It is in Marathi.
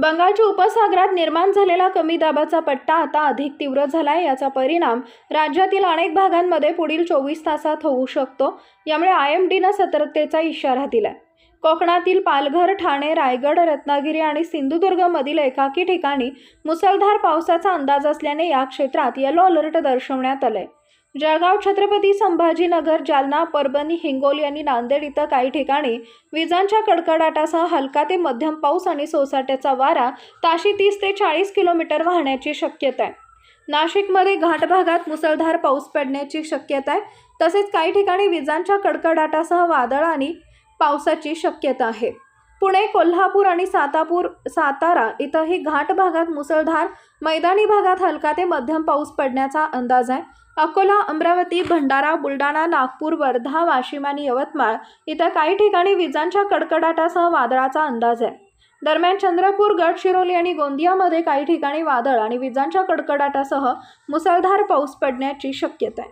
बंगालच्या उपसागरात निर्माण झालेला कमी दाबाचा पट्टा आता अधिक तीव्र झालाय. याचा परिणाम राज्यातील अनेक भागांमध्ये पुढील चोवीस तासात होऊ शकतो. यामुळे आय एम डीनं सतर्कतेचा इशारा दिला कोकणातील पालघर ठाणे रायगड रत्नागिरी आणि सिंधुदुर्गमधील एकाकी ठिकाणी मुसळधार पावसाचा अंदाज असल्याने या क्षेत्रात येलो अलर्ट दर्शवण्यात आलंय. जळगाव छत्रपती संभाजीनगर जालना परभणी हिंगोली आणि नांदेड इथं काही ठिकाणी विजांच्या कडकडाटासह हलका ते मध्यम पाऊस आणि सोसाट्याचा वारा ताशी तीस ते चाळीस किलोमीटर वाहण्याची शक्यता आहे. नाशिकमध्ये घाट भागात मुसळधार पाऊस पडण्याची शक्यता आहे. तसेच काही ठिकाणी विजांच्या कडकडाटासह वादळ आणि पावसाची शक्यता आहे. पुणे कोल्हापूर आणि सातापूर सातारा इथंही घाट भागात मुसळधार मैदानी भागात हलका ते मध्यम पाऊस पडण्याचा अंदाज आहे. अकोला अमरावती भंडारा बुलढाणा नागपूर वर्धा वाशिम आणि यवतमाळ इथं काही ठिकाणी विजांच्या कडकडाटासह वादळाचा अंदाज आहे. दरम्यान चंद्रपूर गडचिरोली आणि गोंदियामध्ये काही ठिकाणी वादळ आणि विजांच्या कडकडाटासह मुसळधार पाऊस पडण्याची शक्यता आहे.